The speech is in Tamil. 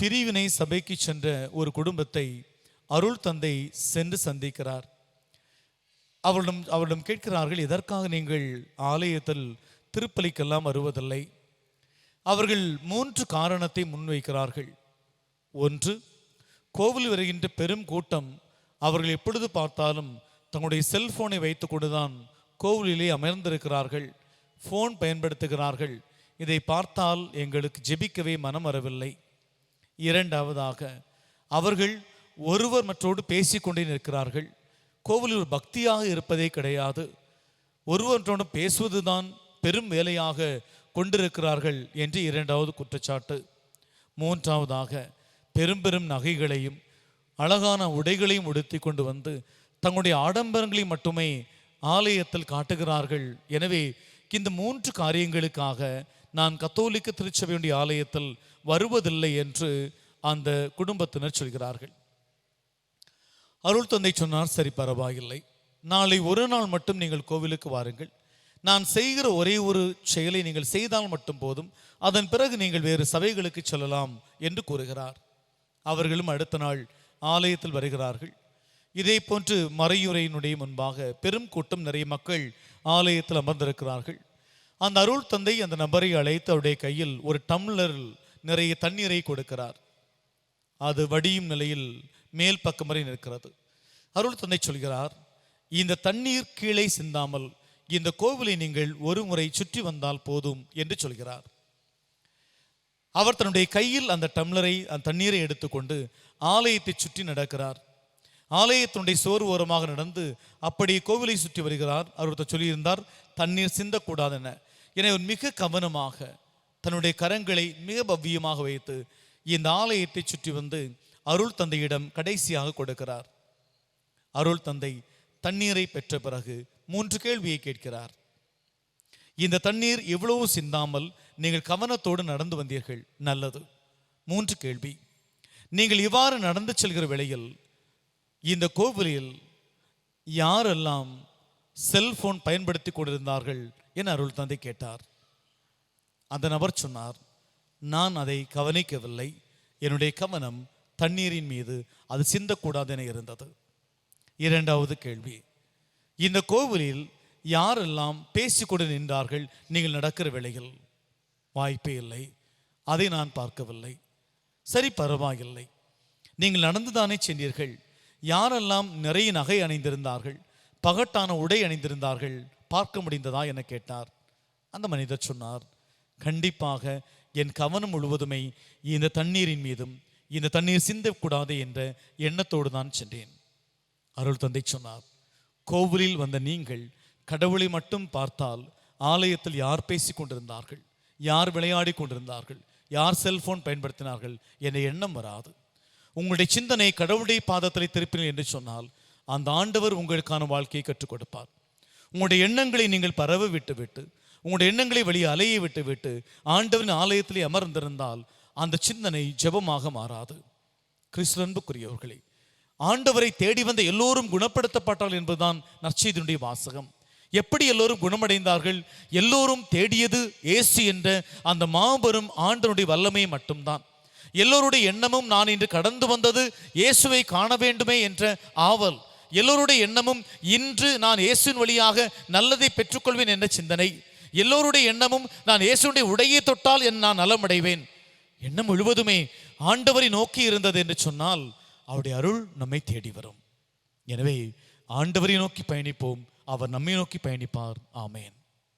பிரிவினை சபைக்கு சென்ற ஒரு குடும்பத்தை அருள் தந்தை சென்று சந்திக்கிறார். அவரிடம் அவரிடம் கேட்கிறார்கள் எதற்காக நீங்கள் ஆலயத்தில் திருப்பலிக்கெல்லாம் வருவதில்லை. அவர்கள் மூன்று காரணத்தை முன்வைக்கிறார்கள். ஒன்று கோவில் வருகின்ற பெரும் கூட்டம் அவர்கள் எப்பொழுது பார்த்தாலும் தங்களுடைய செல்போனை வைத்துக்கொண்டுதான் கோவிலிலே அமர்ந்திருக்கிறார்கள் ஃபோன் பயன்படுத்துகிறார்கள். இதை பார்த்தால் எங்களுக்கு ஜெபிக்கவே மனம் வரவில்லை. இரண்டாவதாக அவர்கள் ஒருவர் மற்றோடு பேசிக்கொண்டே நிற்கிறார்கள். கோவிலில் ஒரு பக்தியாக இருப்பதே கிடையாது. ஒருவற்றோடு பேசுவதுதான் பெரும் வேலையாக கொண்டிருக்கிறார்கள் என்று இரண்டாவது குற்றச்சாட்டு. மூன்றாவதாக பெரும் பெரும் நகைகளையும் அழகான உடைகளையும் உடுத்தி கொண்டு வந்து தங்களுடைய ஆடம்பரங்களை மட்டுமே ஆலயத்தில் காட்டுகிறார்கள். எனவே இந்த மூன்று காரியங்களுக்காக நான் கத்தோலிக்க திருச்சபையுடைய ஆலயத்தில் வருவதில்லை என்று அந்த குடும்பத்தினர் சொல்கிறார்கள். அருள் தந்தை சொன்னார் சரி பரவாயில்லை. நாளை ஒரு நாள் மட்டும் நீங்கள் கோவிலுக்கு வாருங்கள். நான் செய்கிற ஒரே ஒரு செயலை நீங்கள் செய்தால் மட்டும் போதும். அதன் பிறகு நீங்கள் வேறு சபைகளுக்கு செல்லலாம் என்று கூறுகிறார். அவர்களும் அடுத்த நாள் ஆலயத்தில் வருகிறார்கள். இதே போன்று மறையுறையினுடைய முன்பாக பெரும் கூட்டம் நிறைய மக்கள் ஆலயத்தில் அமர்ந்திருக்கிறார்கள். அந்த அருள் தந்தை அந்த நபரை அழைத்து அவருடைய கையில் ஒரு டம்ளர் நிறைய தண்ணீரை கொடுக்கிறார். அது வடியும் நிலையில் மேல் பக்கம் வரை நிற்கிறது. அருள் தந்தை சொல்கிறார் இந்த தண்ணீர் கீழே சிந்தாமல் இந்த கோவிலை நீங்கள் ஒரு முறை சுற்றி வந்தால் போதும் என்று சொல்கிறார். அவர் தன்னுடைய கையில் அந்த டம்ளரை அந்த தண்ணீரை எடுத்துக்கொண்டு ஆலயத்தை சுற்றி நடக்கிறார். ஆலயத்தினுடைய சோறு ஓரமாக நடந்து அப்படி கோவிலை சுற்றி வருகிறார். அவர் சொல்லியிருந்தார் தண்ணீர் சிந்தக்கூடாது என எனவே மிக கவனமாக தன்னுடைய கரங்களை மிக பவ்யமாக வைத்து இந்த ஆலயத்தை சுற்றி வந்து அருள் தந்தையிடம் கடைசியாக கொடுக்கிறார். அருள் தந்தை தண்ணீரை பெற்ற பிறகு மூன்று கேள்வியை கேட்கிறார். இந்த தண்ணீர் எவ்வளவு சிந்தாமல் நீங்கள் கவனத்தோடு நடந்து வந்தீர்கள்? நல்லது. மூன்று கேள்வி. நீங்கள் இவ்வாறு நடந்து செல்கிற வேளையில் இந்த கோவிலில் யாரெல்லாம் செல்போன் பயன்படுத்தி கொண்டிருந்தார்கள் என அருள் தந்தை கேட்டார். அந்த நபர் சொன்னார் நான் அதை கவனிக்கவில்லை. என்னுடைய கவனம் தண்ணீரின் மீது. அது சிந்தக்கூடாது என இருந்தது. இரண்டாவது கேள்வி இந்த கோவிலில் யாரெல்லாம் பேசிக்கொண்டு நின்றார்கள் நீங்கள் நடக்கிற வேளையில்? வாய்ப்பே இல்லை. அதை நான் பார்க்கவில்லை. சரி பரவாயில்லை. நீங்கள் நடந்துதானே சென்றீர்கள். யாரெல்லாம் நிறைய நகை அணிந்திருந்தார்கள்? பகட்டான உடை அணிந்திருந்தார்கள். பார்க்க முடிந்ததா என கேட்டார். அந்த மனிதர் சொன்னார் கண்டிப்பாக என் கவனம் முழுவதுமே இந்த தண்ணீரின் மீதும் இந்த தண்ணீர் சிந்தக்கூடாது என்ற எண்ணத்தோடு தான் சென்றேன். அருள் தந்தை சொன்னார் கோவிலில் வந்த நீங்கள் கடவுளை மட்டும் பார்த்தால் ஆலயத்தில் யார் பேசிக் கொண்டிருந்தார்கள் யார் விளையாடி கொண்டிருந்தார்கள் யார் செல்போன் பயன்படுத்தினார்கள் என்ற எண்ணம் வராது. உங்களுடைய சிந்தனை கடவுளுடைய பாதத்தில் திருப்பினீர்கள் என்று சொன்னால் அந்த ஆண்டவர் உங்களுக்கான வாழ்க்கையை கற்றுக் கொடுப்பார். உங்களுடைய எண்ணங்களை நீங்கள் பரவ விட்டு விட்டு உங்களுடைய எண்ணங்களை வெளியே அலைய விட்டு விட்டு ஆண்டவரின் ஆலயத்திலே அமர்ந்திருந்தால் அந்த சிந்தனை ஜெபமாக மாறாது. கிறிஸ்து அன்புக்குரியவர்களே ஆண்டவரை தேடி வந்த எல்லோரும் குணப்படுத்தப்பட்டால் என்பதுதான் நற்செய்தியினுடைய வாசகம். எப்படி எல்லோரும் குணமடைந்தார்கள்? எல்லோரும் தேடியது ஏசு என்ற அந்த மாபெரும் ஆண்டனுடைய வல்லமை மட்டும்தான். எல்லோருடைய எண்ணமும் நான் இன்று கடந்து வந்தது இயேசுவை காண வேண்டுமே என்ற ஆவல் எல்லோருடைய எண்ணமும் இன்று நான் இயேசுவின் வழியாக நல்லதை பெற்றுக்கொள்வேன் என்ற சிந்தனை. எல்லோருடைய எண்ணமும் நான் இயேசுடைய உடையை தொட்டால் என் நான் நலமடைவேன். எண்ணம் முழுவதுமே ஆண்டவரை நோக்கி இருந்தது என்று சொன்னால் அவருடைய அருள் நம்மை தேடி வரும். எனவே ஆண்டவரை நோக்கி பயணிப்போம். அவர் நம்மை நோக்கி பயணிப்பார். ஆமேன்.